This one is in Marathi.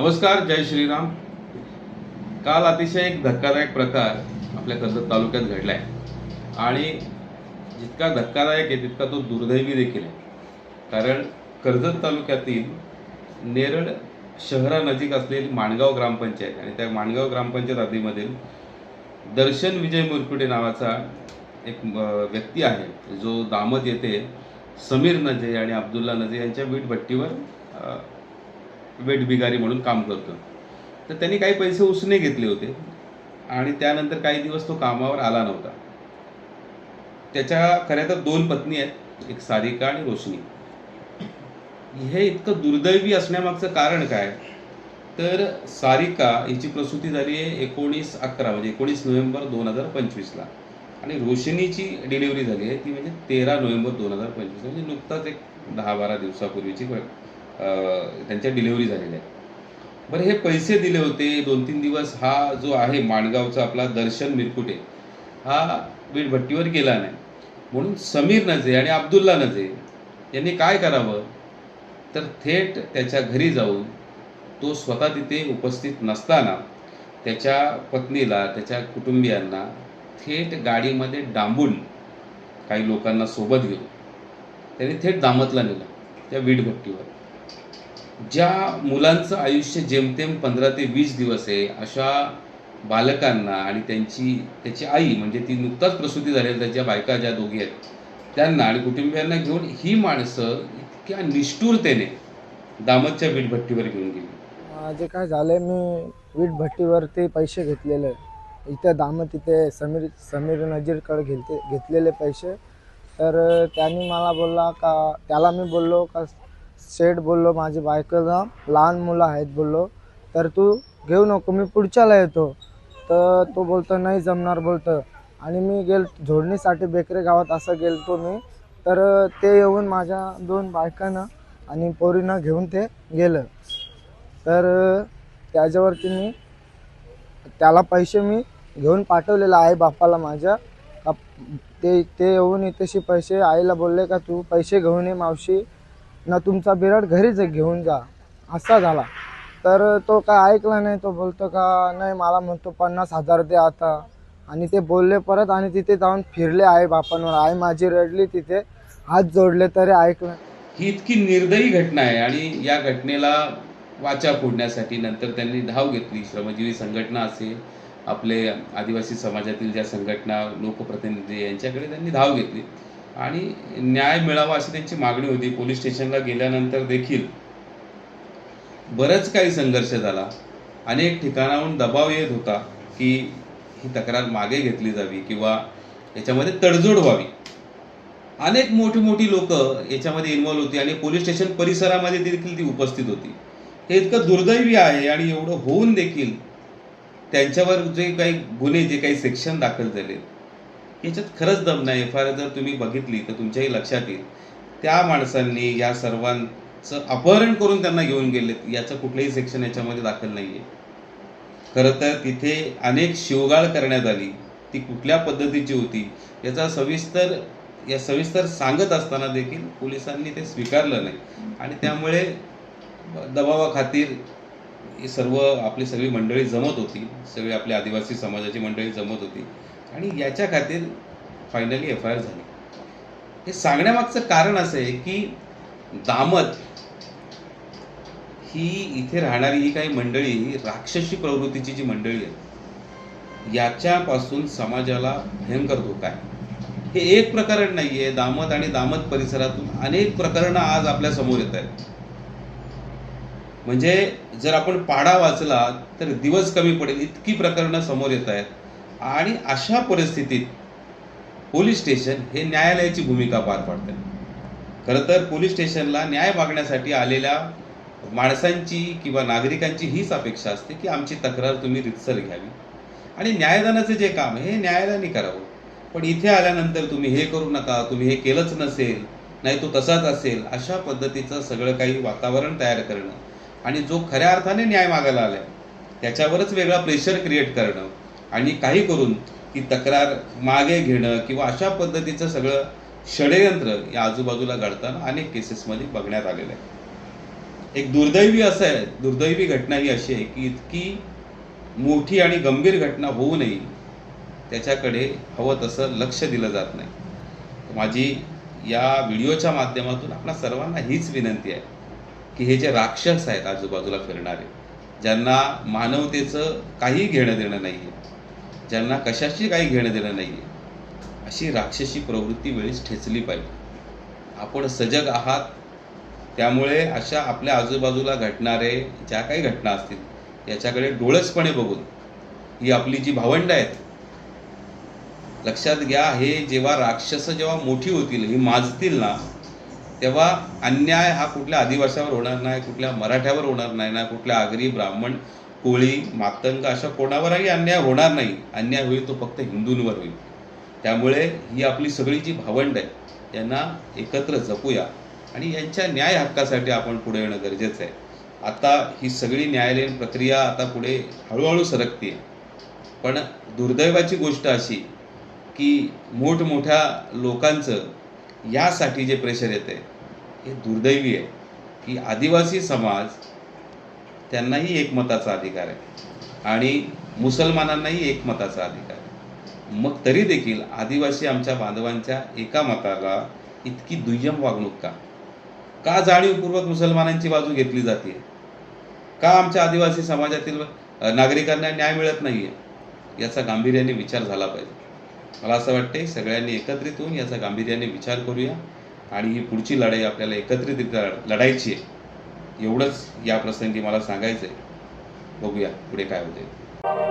नमस्कार जय श्रीराम. काल अतिशय एक धक्कादायक प्रकार आपल्या कर्जत तालुक्यात घडला आहे आणि जितका धक्कादायक आहे तितका तो दुर्दैवी देखील आहे. कारण कर्जत तालुक्यातील नेरळ शहरानजीक असलेली माणगाव ग्रामपंचायत आणि त्या माणगाव ग्रामपंचायत हद्दीमधील दर्शन विजय मुरकुटे नावाचा एक व्यक्ती आहे. जो दामत येथे समीर नजे आणि अब्दुल्ला नजे यांच्या वीटभट्टीवर भट्टीवर बिगारी म्हणून काम करतो. तर त्यांनी काही पैसे उसने घेतले होते. आणि त्यानंतर काही दिवस तो कामावर आला नव्हता. त्याच्या खऱ्या तर दोन पत्नी आहेत एक सारिका आणि रोशनी. हे इतकं दुर्दैवी असण्यामागचं कारण काय? तर सारिका हिची प्रसूती झाली आहे एकोणीस अकरा म्हणजे एकोणीस नोव्हेंबर दोन हजार पंचवीसला. आणि रोशनीची डिलिव्हरी झाली आहे ती म्हणजे तेरा नोव्हेंबर दोन हजार पंचवीस म्हणजे नुकताच एक दहा बारा दिवसापूर्वीची त्यांच्या डिलिव्हरी झालेल्या बरं हे पैसे दिले होते दोन तीन दिवस हा जो आहे माणगावचा आपला दर्शन मिरकुटे हा वीटभट्टीवर गेला नाही. म्हणून समीर नजे आणि अब्दुल्ला नजे यांनी काय करावं? तर थेट त्याच्या घरी जाऊन तो स्वतः तिथे उपस्थित नसताना त्याच्या पत्नीला त्याच्या कुटुंबियांना थेट गाडीमध्ये डांबून काही लोकांना सोबत घेऊन त्यांनी थेट दामतला नेलं त्या वीटभट्टीवर ज्या मुलांचं आयुष्य जेमतेम पंधरा ते वीस दिवस आहे अशा बालकांना आणि त्यांची त्याची आई म्हणजे ती नुकताच प्रसूती झालेल्या त्याच्या बायका ज्या दोघी आहेत त्यांना आणि कुटुंबियांना घेऊन ही माणसं इतक्या निष्ठुरतेने दामतच्या वीटभट्टीवर घेऊन गेली. जे काय झालंय मी वीटभट्टीवरती पैसे घेतलेले. इथे दामत तिथे समीर समीर नजीरकडे घेतले घेतलेले पैसे. तर त्यांनी मला बोलला का त्याला मी बोललो का सेठ बोललो माझी बायकोला लहान मुलं आहेत बोललो. तर तू घेऊ नको मी पुढच्याला येतो. तर तो बोलतो नाही जमणार बोलतं. आणि मी गेल झोडणीसाठी बेकरे गावात असं गेलतो मी. तर ते येऊन माझ्या दोन बायकांना आणि पोरींना घेऊन ते गेलं. तर त्याच्यावरती मी त्याला पैसे मी घेऊन पाठवलेलं आहे बापाला माझ्या. ते ते येऊन इथेशी पैसे आईला बोलले का तू पैसे घेऊन ये मावशी. ना तुमचा बिराट घरीच घेऊन जा. असा झाला. तर तो काय ऐकला नाही तो बोलतो का नाही मला म्हणतो पन्नास हजार दे आता. आणि ते बोलले परत आणि तिथे जाऊन फिरले आई बापांवर. आई माझी रडली तिथे हात जोडले तरी ऐकलं. ही इतकी निर्दयी घटना आहे आणि या घटनेला वाचा फोडण्यासाठी नंतर त्यांनी धाव घेतली. श्रमजीवी संघटना असेल आपले आदिवासी समाजातील ज्या संघटना लोकप्रतिनिधी यांच्याकडे त्यांनी धाव घेतली. आणि न्याय मिळावा अशी त्यांची मागणी होती. पोलीस स्टेशनला गेल्यानंतर देखील बरंच काही संघर्ष झाला. अनेक ठिकाणाहून दबाव येत होता की ही तक्रार मागे घेतली जावी किंवा याच्यामध्ये तडजोड व्हावी. अनेक मोठी मोठी लोक याच्यामध्ये इन्व्हॉल्व होती आणि पोलीस स्टेशन परिसरामध्ये देखील ती उपस्थित होती. हे इतकं दुर्दैवी आहे आणि एवढं होऊन देखील त्यांच्यावर जे काही गुन्हे जे काही सेक्शन दाखल झाले याच्यात खरंच दम नाही. एफ आर जर तुम्ही बघितली तर तुमच्याही लक्षात येईल. त्या माणसांनी या सर्वांचं अपहरण करून त्यांना घेऊन गेलेत याचं कुठलंही सेक्शन याच्यामध्ये दाखल नाही आहे खरं तर तिथे अनेक शिवगाळ करण्यात आली. ती कुठल्या पद्धतीची होती याचा सविस्तर या सविस्तर सांगत असताना देखील पोलिसांनी ते स्वीकारलं नाही. आणि त्यामुळे दबावाखातीर ही सर्व आपली सगळी मंडळी जमत होती. सगळी आपली आदिवासी समाजाची मंडळी जमत होती. आणि याच्या खातीर फायनली एफ आय आर झाली. हे सांगण्यामागचं कारण असं आहे की दामत ही इथे राहणारी ही काही मंडळी ही राक्षसी प्रवृत्तीची जी मंडळी आहे याच्यापासून समाजाला भयंकर धोका आहे. हे एक प्रकरण नाही आहे दामत आणि दामत परिसरातून अनेक प्रकरणं आज आपल्यासमोर येत आहेत. म्हणजे जर आपण पाढा वाचला तर दिवस कमी पडेल. इतकी प्रकरणं समोर येत आहेत. आणि अशा परिस्थितीत पोलीस स्टेशन हे न्यायालयाची भूमिका पार पाडते. खरं तर पोलीस स्टेशनला न्याय मागण्यासाठी आलेल्या माणसांची किंवा नागरिकांची हीच अपेक्षा असते की आमची तक्रार तुम्ही रितसर घ्यावी. आणि न्यायदानाचं जे काम आहे हे न्यायालयाने करावं. पण इथे आल्यानंतर तुम्ही हे करू नका तुम्ही हे केलंच नसेल नाही तो तसाच असेल अशा पद्धतीचं सगळं काही वातावरण तयार करणं आणि जो खऱ्या अर्थाने न्याय मागायला आलाय त्याच्यावरच वेगळा प्रेशर क्रिएट करणं आणि काही करून ती तक्रार मागे घेणं किंवा अशा पद्धतीचं सगळं षडयंत्र या आजूबाजूला घडताना अनेक केसेसमध्ये बघण्यात आलेलं आहे. एक दुर्दैवी असं आहे दुर्दैवी घटना ही अशी आहे की इतकी मोठी आणि गंभीर घटना होऊ नये त्याच्याकडे हवं तसं लक्ष दिलं जात नाही. माझी या व्हिडिओच्या माध्यमातून आपल्या सर्वांना हीच विनंती आहे की हे जे राक्षस आहेत आजूबाजूला फिरणारे ज्यांना मानवतेचं काही घेणं देणं नाही आहे ज्यांना कशाशी काही घेणं देणं नाही आहे अशी राक्षसी प्रवृत्ती वेळीच ठेचली पाहिजे. आपण सजग आहात त्यामुळे अशा आपल्या आजूबाजूला घडणारे ज्या काही घटना असतील याच्याकडे डोळसपणे बघून ही आपली जी भावंड आहेत लक्षात घ्या हे जेव्हा राक्षस जेव्हा मोठी होतील ही माजतील ना तेव्हा अन्याय हा कुठल्या आदिवासावर होणार नाही कुठल्या मराठ्यावर होणार नाही ना कुठल्या आगरी ब्राह्मण कोळी मातंग अशा कोणावरही अन्याय होणार नाही. अन्याय होईल तो फक्त हिंदूंवर होईल. त्यामुळे ही आपली सगळी जी भावंड आहे त्यांना एकत्र जपूया. आणि यांच्या न्याय हक्कासाठी आपण पुढे येणं गरजेचं आहे. आता ही सगळी न्यायालयीन प्रक्रिया आता पुढे हळूहळू सरकते पण दुर्दैवाची गोष्ट अशी की मोठमोठ्या लोकांचं यासाठी जे प्रेशर येते हे दुर्दैवी आहे. की आदिवासी समाज त्यांनाही एकमताचा अधिकार आहे. आणि मुसलमानांनाही एकमताचा अधिकार आहे. मग तरी देखील आदिवासी आमच्या बांधवांच्या एका मताला इतकी दुय्यम वागणूक का? का जाणीवपूर्वक मुसलमानांची बाजू घेतली जाते का आमच्या आदिवासी समाजातील नागरिकांना न्याय मिळत नाही आहे याचा गांभीर्याने विचार झाला पाहिजे. मला असं वाटते सगळ्यांनी एकत्रित होऊन याचा गांभीर्याने विचार करूया. आणि ही पुढची लढाई आपल्याला एकत्रितरित्या लढायची आहे एवढंच या प्रसंगी मला सांगायचं आहे बघूया पुढे काय होते